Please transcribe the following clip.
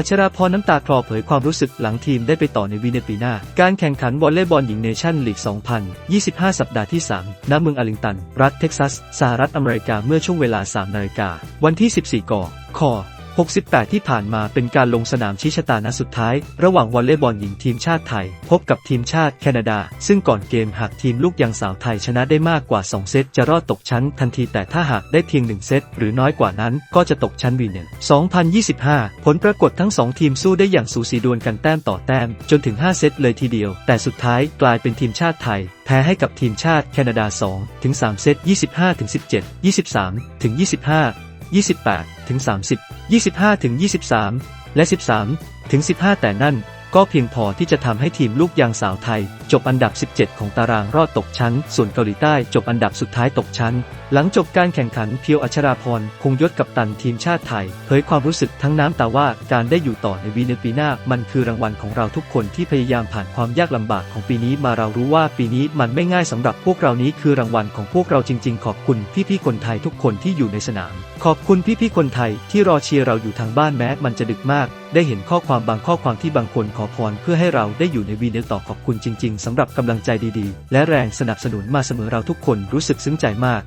อัชราพรน้ำตาคลอเผยความรู้สึกหลังทีมได้ไปต่อในวีเนปีหน้า การแข่งขันวอลเลย์บอลหญิงเนชั่นลีก 2025 สัปดาห์ที่ 3 ณ เมืองอาลิงตัน รัฐเท็กซัส สหรัฐอเมริกา เมื่อช่วงเวลา 3 นาฬิกา วันที่ 14กค 68 ที่ผ่านมาเป็นการลงสนามชี้ชะตานัดสุดท้าย ระหว่างวอลเลย์บอลหญิงทีมชาติไทย พบกับทีมชาติแคนาดา ซึ่งก่อนเกมหากทีมลูกยางสาวไทยชนะได้มากกว่า 2 เซตจะรอดตกชั้นทันทีแต่ถ้าหากได้เพียง 1 เซตหรือน้อยกว่านั้นก็จะตกชั้นวีเนล2025 ผลปรากฏทั้ง 2 ทีมสู้ได้อย่างสูสีดวลกันแต้มต่อแต้ม จนถึง 5 เซตเลยทีเดียว แต่สุดท้ายกลายเป็นทีมชาติไทยแพ้ให้กับทีมชาติแคนาดา 2 ถึง 3 เซต 25 ถึง 17 23 ถึง 25 28 ถึง 30 25 ถึง 23 และ 13 ถึง 15 แต่นั่น ก็เพียงพอที่จะทำให้ทีมลูกยางสาวไทย จบอันดับ 17 ของตารางรอดตกชั้น ส่วนเกาหลีใต้จบอันดับสุดท้ายตกชั้น หลังจบการแข่งขันเพียวอัชราพรคงยศกับตันทีมชาติไทย เผยความรู้สึกทั้งน้ำตาว่าการได้อยู่ต่อในวีเนปีหน้า มันคือรางวัลของเราทุกคนที่พยายามผ่านความยากลำบากของปีนี้มาเรารู้ว่าปีนี้มันไม่ง่ายสำหรับพวกเรานี้คือรางวัลของพวกเราจริง ๆ ขอบคุณพี่ๆคนไทยทุกคนที่อยู่ในสนาม ขอบคุณพี่ๆคนไทยที่รอเชียร์เราอยู่ทางบ้านแม้มันจะดึกมาก ได้เห็นข้อความบางข้อความที่บางคนขอพรเพื่อให้เราได้อยู่ในวีเนลต่อขอบคุณจริง ๆสำหรับกำลังใจดีๆ และแรงสนับสนุนมาเสมอเราทุกคนรู้สึกซึ้งใจมาก